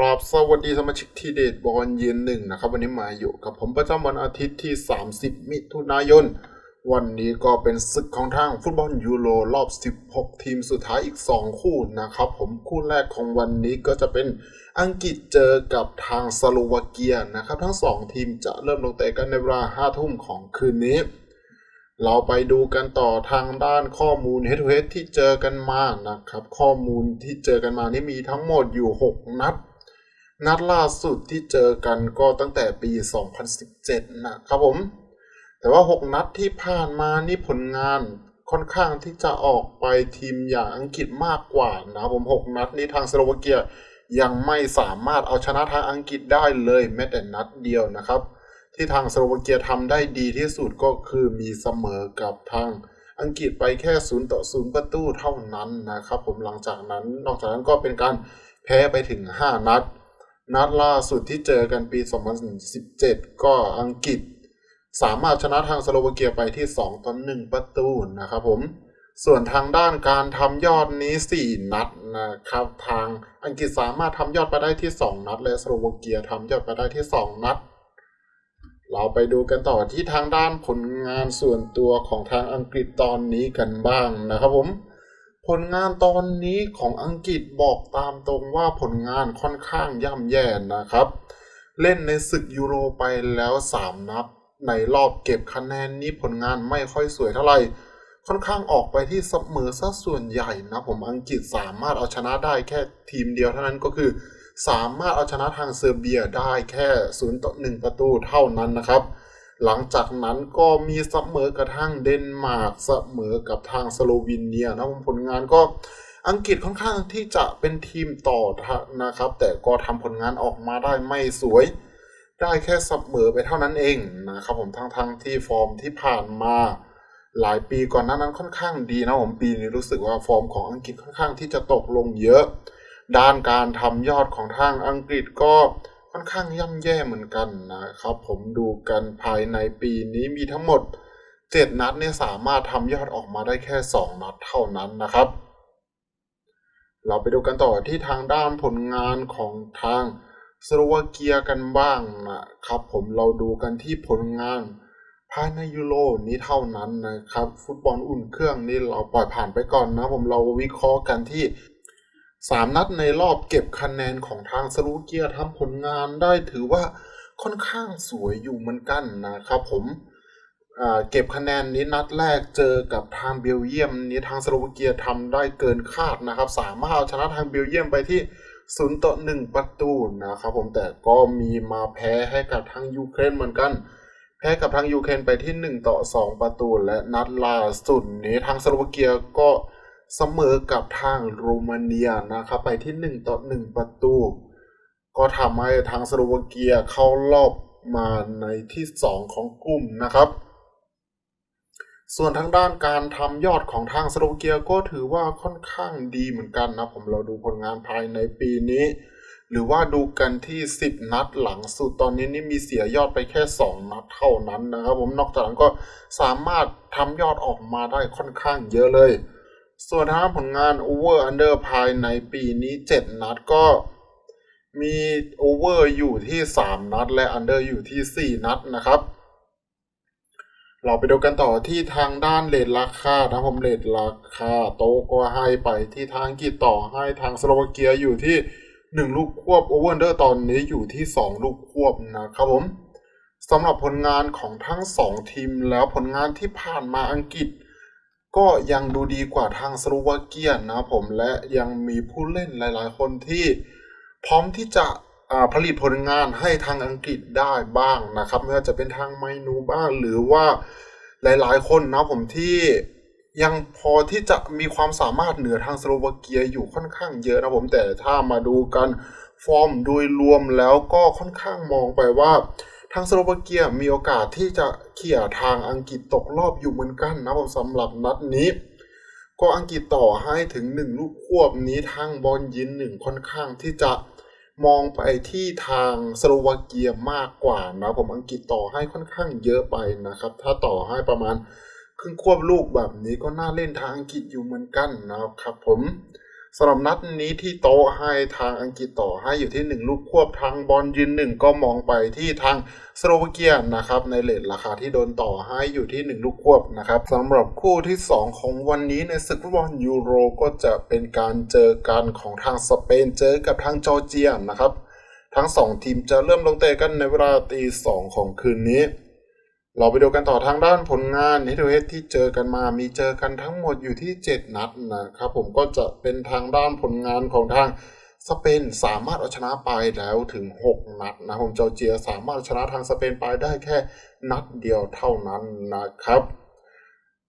ครับสวัสดีสมาชิกทีเดทบอลเย็นหนึ่งนะครับ วันนี้มาอยู่กับผมประจำวันอาทิตย์ที่ 30 มิถุนายน วันนี้ก็เป็นศึกของทางฟุตบอลยูโรรอบ 16 ทีมสุดท้ายอีก 2 คู่นะครับ ผมคู่แรกของวันนี้ก็จะเป็นอังกฤษเจอกับทางสโลวาเกียนะครับ ทั้ง 2 ทีมจะเริ่มลงเตะกันในเวลา 5 ทุ่มของคืนนี้เราไปดูกันต่อทางด้านข้อมูล head to head ที่เจอกันมานะครับ ข้อมูลที่เจอกันมานี่มีทั้งหมดอยู่ 6 นัด นัดล่าสุดที่เจอกันก็ตั้งแต่ปี 2017 นะครับผม แต่ว่า 6 นัดที่ผ่านมานี่ผลงานค่อนข้างที่จะออกไปทีมอย่างอังกฤษมากกว่านะครับผม 6 นัดนี้ทางสโลวาเกียยังไม่สามารถเอาชนะทางอังกฤษได้เลยแม้แต่นัดเดียวนะครับ ที่ทางสโลวาเกียทำได้ดีที่สุดก็คือมีเสมอกับทางอังกฤษไปแค่0ต่อ0ประตูเท่านั้นนะครับ ผมหลังจากนั้น นอกจากนั้นก็เป็นการแพ้ไปถึง 5 นัด นัดล่าสุดที่เจอกันปี 2017 ก็อังกฤษ สามารถชนะทางสโลวาเกียไปที่ 2ต่อ1ประตูนะครับผม ส่วนทางด้านการทำยอดนี้ 4 นัดนะครับ ทางอังกฤษสามารถทำยอดไปได้ที่ 2 นัด และสโลวาเกียทำยอดไปได้ที่ 2 นัด เราไปดูกันต่อที่ทางด้านผลงานส่วนตัวของทางอังกฤษตอนนี้กันบ้างนะครับผม ผลงานตอนนี้ของอังกฤษบอกตามตรงว่าผลงานค่อนข้างย่ำแย่นะครับ เล่นในศึกยูโรไปแล้ว 3 นัดในรอบเก็บคะแนนนี้ผลงานไม่ค่อยสวยเท่าไหร่ค่อนข้างออกไปที่เสมอซะส่วนใหญ่นะผมอังกฤษสามารถเอาชนะได้แค่ทีมเดียวเท่านั้นก็คือ สามารถเอาชนะทางเซอร์เบียได้แค่0ต่อ1ประตูเท่านั้นนะครับ หลังจากนั้นก็มีเสมอกระทั่งเดนมาร์กเสมอกับทางสโลวีเนียนะผมผลงานก็อังกฤษค่อนข้างที่จะเป็นทีมต่อนะครับ แต่ก็ทำผลงานออกมาได้ไม่สวย ได้แค่เสมอไปเท่านั้นเองนะครับผมทั้งทั้งที่ฟอร์มที่ผ่านมา หลายปีก่อนหน้านั้นค่อนข้างดีนะผมปีนี้รู้สึกว่าฟอร์มของอังกฤษค่อนข้างที่จะตกลงเยอะ ด้านการทำยอดของทางอังกฤษก็ ค่อนข้างย่ำแย่เหมือนกันนะครับ ผมดูกันภายในปีนี้มีทั้งหมด 7 นัดเนี่ยสามารถทำยอดออกมาได้แค่ 2 นัดเท่านั้นนะครับ เราไปดูกันต่อที่ทางด้านผลงานของทางสโลวาเกียกันบ้างนะครับผมเราดูกันที่ผลงานภายในยูโรนี้เท่านั้นนะครับ ฟุตบอลอุ่นเครื่องนี่เราปล่อยผ่านไปก่อนนะผมเราวิเคราะห์กันที่ สามนัดในรอบเก็บคะแนนของทางสลูเกียทำผลงานได้ถือว่าค่อนข้างสวยอยู่เหมือนกันนะครับผมเก็บคะแนนนี้นัดแรกเจอกับทางเบลเยียมนี้ทางสโลวาเกียทำได้เกินคาดนะครับ สามารถเอาชนะทางเบลเยียมไปที่0ต่อ1ประตูนะครับผมแต่ก็มีมาแพ้ให้กับทางยูเครนเหมือนกัน แพ้กับทางยูเครนไปที่1ต่อ2ประตู และนัดล่าสุดนี้ทางสโลวาเกียก็ เสมอกับทางโรมาเนียนะครับไปที่ 1 ต่อ 1 ประตู ก็ทำให้ทางสโลวาเกียเข้ารอบมาในที่ 2 ของกลุ่มนะครับ ส่วนทางด้านการทำยอดของทางสโลวาเกียก็ถือว่าค่อนข้างดีเหมือนกันนะผมเราดูผลงานภายในปีนี้ หรือว่าดูกันที่ 10 นัดหลังสุดตอนนี้นี่มีเสียยอดไปแค่ 2 นัดเท่านั้นนะครับ ผมนอกจากนั้นก็สามารถทำยอดออกมาได้ค่อนข้างเยอะเลย ส่วนทางผลงาน Over Under ภายในปีนี้ 7 นัดก็มี Over อยู่ที่ 3 นัด และ Under อยู่ที่ 4 นัดนะครับ เราไปดูกันต่อที่ทางด้านเลทราคานะผมเลทราคาโตก็ให้ไปที่ทางกีต่อให้ทางสโลวาเกียอยู่ที่ 1 ลูกควบ Over Under ตอนนี้อยู่ที่ 2 ลูกควบนะครับผมสำหรับผลงานของทั้ง 2 ทีมแล้วผลงานที่ผ่านมาอังกฤษ ก็ยังดูดีกว่าทางสโลวาเกียนะผมและยังมีผู้เล่นหลาย ๆ คนที่พร้อมที่จะผลิตผลงานให้ทางอังกฤษได้บ้างนะครับไม่ว่าจะเป็นทางไมนูบ้างหรือว่าหลาย ๆ คนนะผมที่ยังพอที่จะมีความสามารถเหนือทางสโลวาเกียอยู่ค่อนข้างเยอะนะผมแต่ถ้ามาดูกันฟอร์มโดยรวมแล้วก็ค่อนข้างมองไปว่า ทางสโลวาเกียมีโอกาสที่จะเขี่ยทางอังกฤษตกรอบอยู่เหมือนกันนะผมสำหรับนัดนี้ ก็อังกฤษต่อให้ถึง1ลูกควบนี้ทางบอลยินหนึ่งค่อนข้างที่จะมองไปที่ทางสโลวาเกียมากกว่านะผมอังกฤษต่อให้ค่อนข้างเยอะไปนะครับ ถ้าต่อให้ประมาณครึ่งควบลูกแบบนี้ก็น่าเล่นทางอังกฤษอยู่เหมือนกันนะครับผม สำหรับนัดนี้ที่โต๊ะให้ทางอังกฤษต่อให้อยู่ที่ 1 ลูกควบทางบอลยืนหนึ่งก็มองไปที่ทางสโลวาเกียนะครับในเลทราคาที่โดนต่อให้อยู่ที่ 1 ลูกควบนะครับสำหรับคู่ที่ 2 ของวันนี้ในศึกฟุตบอลยูโรก็จะเป็นการเจอกันของทางสเปนเจอกับทางจอร์เจียนะครับทั้ง 2 ทีมจะเริ่มลงเตะกันในเวลาตีสองของคืนนี้ เราไปดูกันต่อทางด้านผลงาน h ฮ d ที่เจอกันมา มีเจอกันทั้งหมดอยู่ที่ 7 นัดนะครับผมก็จะเป็นทางด้านผลงานของทางสเปนสามารถเอาชนะไปแล้วถึง 6 นัดนะผมจอร์เจียสามารถเอาชนะทางสเปนไปได้แค่นัดเดียวเท่านั้นนะครับ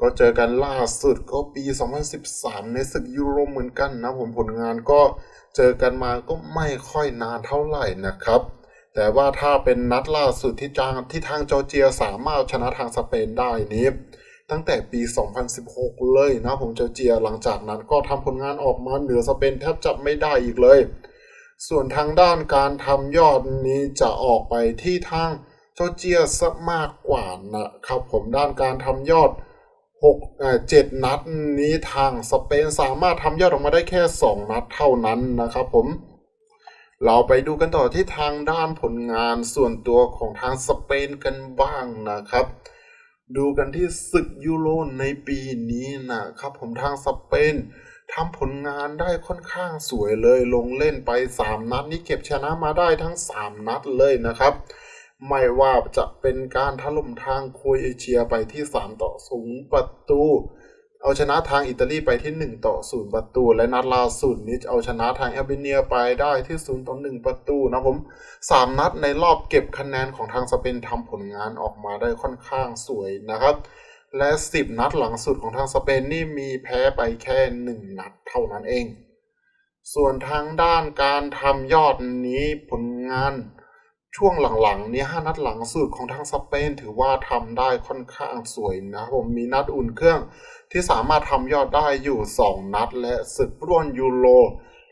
ก็เจอกันล่าสุดก็ปี 2013 ในศึกยูโรเหมือนกันนะผมผลงานก็เจอกันมาก็ไม่ค่อยนานเท่าไหร่นะครับ แต่ว่าถ้าเป็นนัดล่าสุดที่ทางที่ทางจอร์เจียสามารถชนะทางสเปนได้นี้ตั้งแต่ปี 2016 เลยนะผมจอร์เจียหลังจากนั้นก็ทำผลงานออกมาเหนือสเปนแทบจะไม่ได้อีกเลย ส่วนทางด้านการทำยอดนี้จะออกไปที่ทางจอร์เจียซะมากกว่านะครับผมด้านการทำยอด6เอ่อ7นัดนี้ทางสเปนสามารถทำยอดออกมาได้แค่ 2 นัดเท่านั้นนะครับผม เราไปดูกันต่อที่ทางด้านผลงานส่วนตัวของทางสเปนกันบ้างนะครับ ดูกันที่ศึกยูโรในปีนี้นะครับ ผมทางสเปนทำผลงานได้ค่อนข้างสวยเลยลงเล่นไป 3 นัดนี่เก็บชนะมาได้ทั้ง 3 นัดเลยนะครับ ไม่ว่าจะเป็นการถล่มทางโครเอเชียไปที่ 3 ต่อ 0 ประตู เอาชนะทางอิตาลีไปที่ 1 ต่อ 0 ประตู และนัดล่าสุดนี้เอาชนะทางแอลเบเนียไปได้ที่ 0 ต่อ 1 ประตูนะผม 3 นัดในรอบเก็บคะแนนของทางสเปนทำผลงานออกมาได้ค่อนข้างสวยนะครับ และ 10 นัดหลังสุดของทางสเปนนี่มีแพ้ไปแค่ 1 นัดเท่านั้นเอง ส่วนทางด้านการทำยอดนี้ผลงาน ช่วงหลังๆนี้5นัดหลังสุดของทางสเปนถือว่าทำได้ค่อนข้างสวยนะครับผมมีนัดอุ่นเครื่องที่สามารถทำยอดได้อยู่ 2 นัด และศึกฟุตบอลยูโร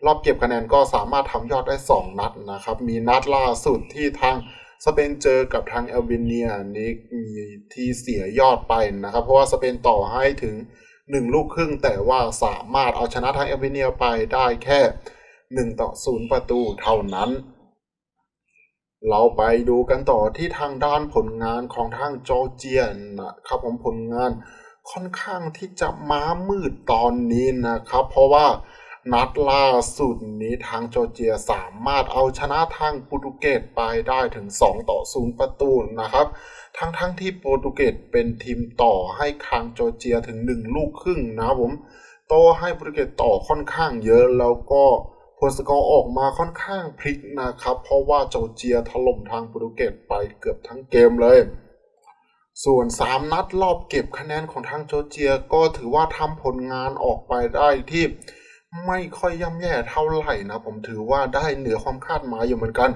รอบเก็บคะแนนก็สามารถทำยอดได้ 2 นัดนะครับมีนัดล่าสุดที่ทางสเปนเจอกับทางเอลเบเนียนี้มีที่เสียยอดไปนะครับ เพราะว่าสเปนต่อให้ถึง 1 ลูกครึ่ง แต่ว่าสามารถเอาชนะทางเอลเบเนียไปได้แค่ 1 ต่อ 0 ประตูเท่านั้น เราไปดูกันต่อที่ทางด้านผลงานของทางจอร์เจียนะครับผมผลงานค่อนข้างที่จะม้ามืดตอนนี้นะครับ เพราะว่านัดล่าสุดนี้ทางจอร์เจียสามารถเอาชนะทางโปรตุเกสไปได้ถึง 2 ต่อ 0 ประตูนะครับ ทั้งทั้งที่โปรตุเกสเป็นทีมต่อให้ทางจอร์เจียถึง 1 ลูกครึ่งนะผมโตให้โปรตุเกสต่อค่อนข้างเยอะแล้วก็ ผลสกอร์ออกมาค่อนข้างพลิกนะครับ เพราะว่าจอร์เจียถล่มทางโปรตุเกสไปเกือบทั้งเกมเลย ส่วน 3 นัดรอบเก็บคะแนนของทางจอร์เจียก็ถือว่าทำผลงานออกไปได้ที่ไม่ค่อยย่ำแย่เท่าไหร่นะ ผมถือว่าได้เหนือความคาดหมายอยู่เหมือนกัน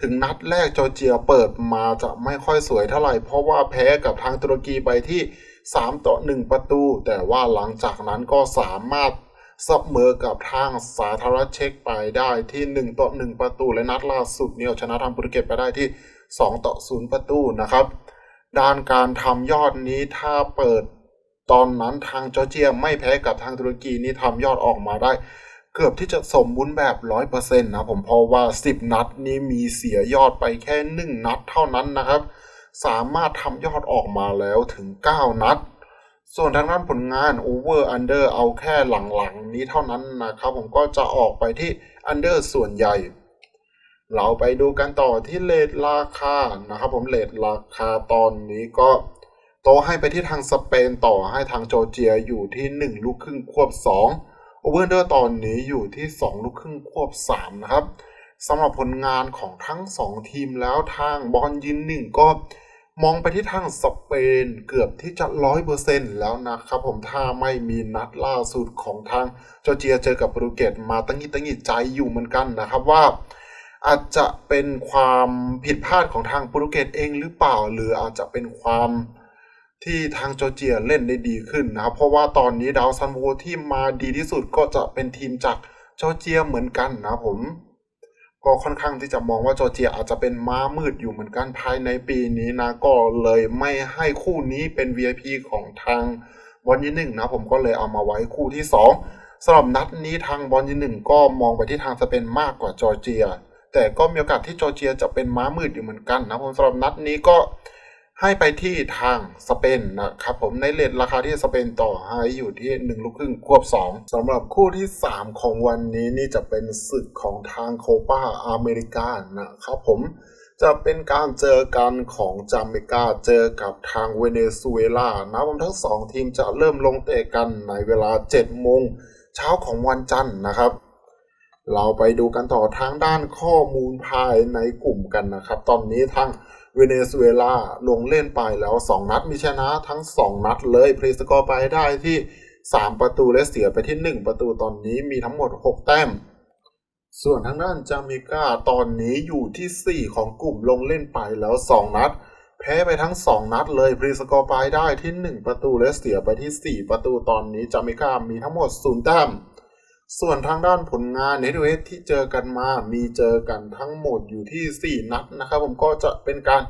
ถึงนัดแรกจอร์เจียเปิดมาจะไม่ค่อยสวยเท่าไหร่ เพราะว่าแพ้กับทางตุรกีไปที่ 3 ต่อ 1 ประตู แต่ว่าหลังจากนั้นก็สามารถ เสมอกับทางสาธารณเช็กไปได้ที่ 1 ต่อ 1 ประตูและนัดล่าสุดเนี่ยชนะทางโปรตุเกสไปได้ที่ 2 ต่อ 0 ประตูนะครับ ด้านการทำยอดนี้ถ้าเปิดตอนนั้นทางจอร์เจียไม่แพ้กับทางตุรกีนี่ทำยอดออกมาได้ เกือบที่จะสมบูรณ์แบบ 100%นะผมเพราะว่า 10 นัดนี้มีเสียยอดไปแค่ 1 นัดเท่านั้นนะครับ สามารถทำยอดออกมาแล้วถึง 9 นัด ส่วนทางด้านผลงาน Over Under เอาแค่หลังๆ นี้เท่านั้นนะครับ ผมก็จะออกไปที่ Under ส่วนใหญ่ เราไปดูกันต่อที่เลทราคานะครับ ผมเลทราคาตอนนี้ก็โตให้ไปที่ทางสเปนต่อให้ทางจอร์เจียอยู่ที่ 1 ลูกครึ่งควบ2โอเวอร์เดอร์ตอนนี้อยู่ที่ 2 ลูกครึ่งควบ 3 นะครับสำหรับผลงานของทั้ง 2 ทีมแล้วทางบอลยินหนึ่งก็ มองไปที่ทางสเปนเกือบที่จะร้อยเปอร์เซ็นต์แล้วนะครับผมถ้าไม่มีนัดล่าสุดของทางจอร์เจียเจอกับโปรตุเกสมาตั้งหิตั้งหิใจอยู่เหมือนกันนะครับว่าอาจจะเป็นความผิดพลาดของทางโปรตุเกสเองหรือเปล่า หรืออาจจะเป็นความที่ทางจอร์เจียเล่นได้ดีขึ้นนะครับเพราะว่าตอนนี้ดาวซันโวที่มาดีที่สุดก็จะเป็นทีมจากจอร์เจียเหมือนกันนะผม ก็ค่อนข้างที่จะมองว่าจอร์เจียอาจจะเป็นม้ามืดอยู่เหมือนกันภายในปีนี้นะ ก็เลยไม่ให้คู่นี้เป็น VIP ของทางบอลยี่หนึ่งนะ ผมก็เลยเอามาไว้คู่ที่สำหรับนัดนี้ทางบอลยีหนึ่งก็มองไปที่ทางสเปนมากกว่าจอร์เจีย แต่ก็มีโอกาสที่จอร์เจียจะเป็นม้ามืดอยู่เหมือนกันนะผมสำหรับนัดนี้ก็ ให้ไปที่ทางสเปนนะครับผมในเลทราคาที่สเปนต่อให้อยู่ที่ 1 ลูกครึ่งควบ 2สำหรับคู่ที่ 3 ของวันนี้นี่จะเป็นศึกของทางโคปาอเมริกานะครับผมจะเป็นการเจอกันของจาเมกาเจอกับทางเวเนซุเอลานะผมทั้งสองทีมจะเริ่มลงเตะกันในเวลา 7 โมงเช้าของวันจันทร์นะครับ เราไปดูกันต่อทางด้านข้อมูลภายในกลุ่มกันนะครับ ตอนนี้ทางเวเนซุเอลาลงเล่นไปแล้ว 2 นัดมีชนะทั้ง 2 นัดเลยพรีสกอร์ไปได้ที่ 3 ประตูและเสียไปที่ 1 ประตูตอนนี้มีทั้งหมด 6 แต้ม ส่วนทางด้านจาเมกาตอนนี้อยู่ที่ 4 ของกลุ่มลงเล่นไปแล้ว 2 นัด แพ้ไปทั้ง 2 นัดเลยพรีสกอร์ไปได้ที่ 1 ประตูและเสียไปที่ 4 ประตูตอนนี้จาเมกามีทั้งหมด 0 แต้ม ส่วนทางด้านผลงานเนเธอเวสที่เจอกันมา มีเจอกันทั้งหมดอยู่ที่ 4 นัดนะครับ ผมก็จะเป็นการ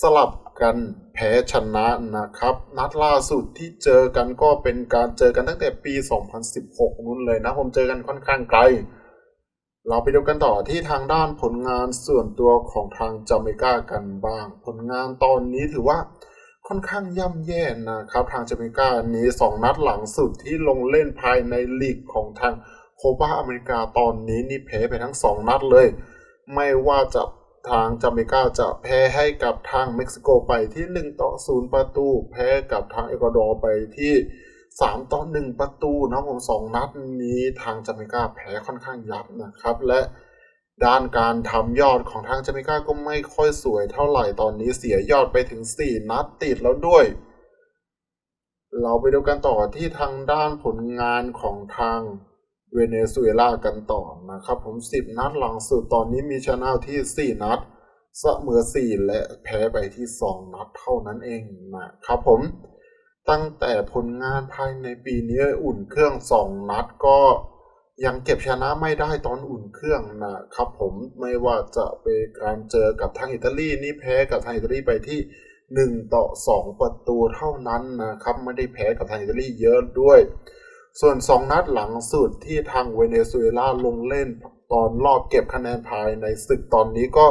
สลับกันแพ้ชนะนะครับ นัดล่าสุดที่เจอกันก็เป็นการเจอกันตั้งแต่ปี 2016 นู้นเลยนะ ผมเจอกันค่อนข้างไกล เราไปดูกันต่อที่ทางด้านผลงานส่วนตัวของทางจาเมกากันบ้าง ผลงานตอนนี้ถือว่า ค่อนข้างย่ำแย่นะครับ ทางจาเมกานี้ 2 นัดหลังสุดที่ลงเล่นภายในลีกของทางโคปาอเมริกาตอนนี้นี่แพ้ไปทั้ง 2 นัดเลย ไม่ว่าจะทางจาเมกาจะแพ้ให้กับทางเม็กซิโกไปที่ 1 ต่อ 0 ประตู แพ้กับทางเอกวาดอร์ไปที่ 3 ต่อ 1 ประตูนะผมสองนัดนี้ทางจาเมกาแพ้ค่อนข้างยับนะครับ และ ด้านการทำยอดของทางจาเมกาก็ไม่ค่อยสวยเท่าไหร่ตอนนี้เสียยอดไปถึง 4 นัดติดแล้วด้วย เราไปดูกันต่อที่ทางด้านผลงานของทางเวเนซุเอลากันต่อนะครับผม 10 นัดหลังสุดตอนนี้มีชนะที่ 4 นัดเสมอ4 และแพ้ไปที่ 2 นัดเท่านั้นเองนะครับผมตั้งแต่ผลงานภายในปีนี้อุ่นเครื่อง 2 นัดก็ ยังเก็บชนะไม่ได้ตอนอุ่นเครื่องนะครับผมไม่ว่าจะเป็นการเจอกับทางอิตาลีนี่แพ้กับทางอิตาลีไปที่ 1 ต่อ 2 ประตูเท่านั้นนะครับ ไม่ได้แพ้กับทางอิตาลีเยอะด้วย ส่วน 2 นัดหลังสุดที่ทางเวเนซุเอลาลงเล่นตอนรอบเก็บคะแนนภายในศึกตอนนี้ก็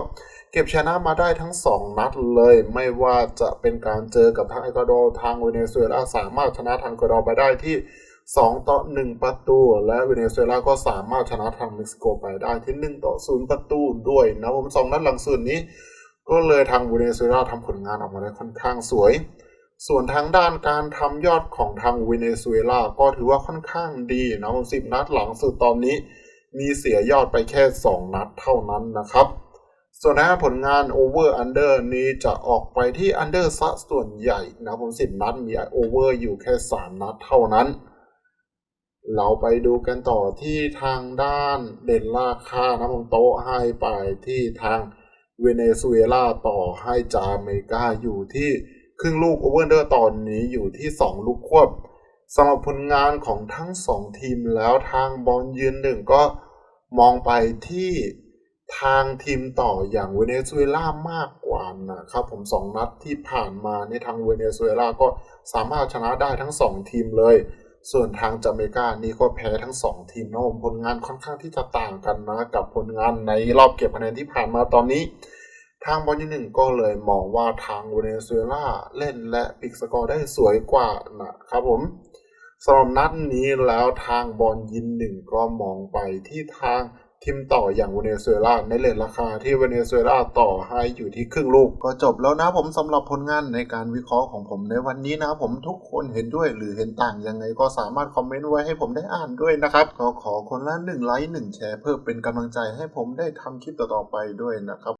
เก็บชนะมาได้ทั้ง 2 นัดเลย ไม่ว่าจะเป็นการเจอกับทางเอกวาดอร์ทางเวเนซุเอลาสามารถชนะทางเอกวาดอร์ไปได้ที่ 2 ต่อ 1 ประตู และเวเนซุเอลาก็สามารถชนะทางเม็กซิโกไปได้ที่ 1 ต่อ 0 ประตูด้วยนะผมสองนัดหลังสุดนี้ ก็เลยทางเวเนซุเอลาทำผลงานออกมาได้ค่อนข้างสวย ส่วนทางด้านการทำยอดของทางเวเนซุเอลาก็ถือว่าค่อนข้างดีนะผมสิบนัดหลังสุดตอนนี้ มีเสียยอดไปแค่ 2 นัดเท่านั้นนะครับส่วนทางผลงาน Over Under นี้จะออกไปที่ Under ซะส่วนใหญ่นะผมสิบนัดมี Over อยู่แค่ 3 นัดเท่านั้น เราไปดูกันต่อที่ทางด้านเด่นราคานะผมโต๊ะให้ไปที่ทางเวเนซุเอลาต่อให้จาเมกาอยู่ที่ครึ่งลูก Over Under ตอนนี้อยู่ที่ 2 ลูกควบสำหรับผลงานของทั้ง 2 ทีมแล้วทางบอลยืนหนึ่งก็มองไปที่ทางทีมต่ออย่างเวเนซุเอลามากกว่านะครับผม 2 นัดที่ผ่านมาในทางเวเนซุเอลาก็สามารถชนะได้ทั้ง 2 ทีมเลย ส่วนทางจาเมกานี่ก็แพ้ทั้ง 2 ทีมนะผมผลงานค่อนข้างที่จะต่างกันนะกับผลงานในรอบเก็บคะแนนที่ผ่านมาตอนนี้ ทางบอลที่หนึ่งก็เลยมองว่าทางเวเนซุเอลาเล่นและปิกสกอร์ได้สวยกว่านะครับผมสำหรับนัดนี้แล้วทางบอลยินหนึ่งก็มองไปที่ทาง ทีมต่ออย่างเวเนซุเอลาในเลทราคาที่เวเนซุเอลาต่อให้อยู่ที่ครึ่งลูก ก็จบแล้วนะผมสำหรับผลงานในการวิเคราะห์ของผมในวันนี้นะผมทุกคนเห็นด้วยหรือเห็นต่างยังไงก็สามารถคอมเมนต์ไว้ให้ผมได้อ่านด้วยนะครับก็ขอคนละหนึ่งไลค์หนึ่งแชร์เพื่อเป็นกำลังใจให้ผมได้ทำคลิปต่อๆไปด้วยนะครับ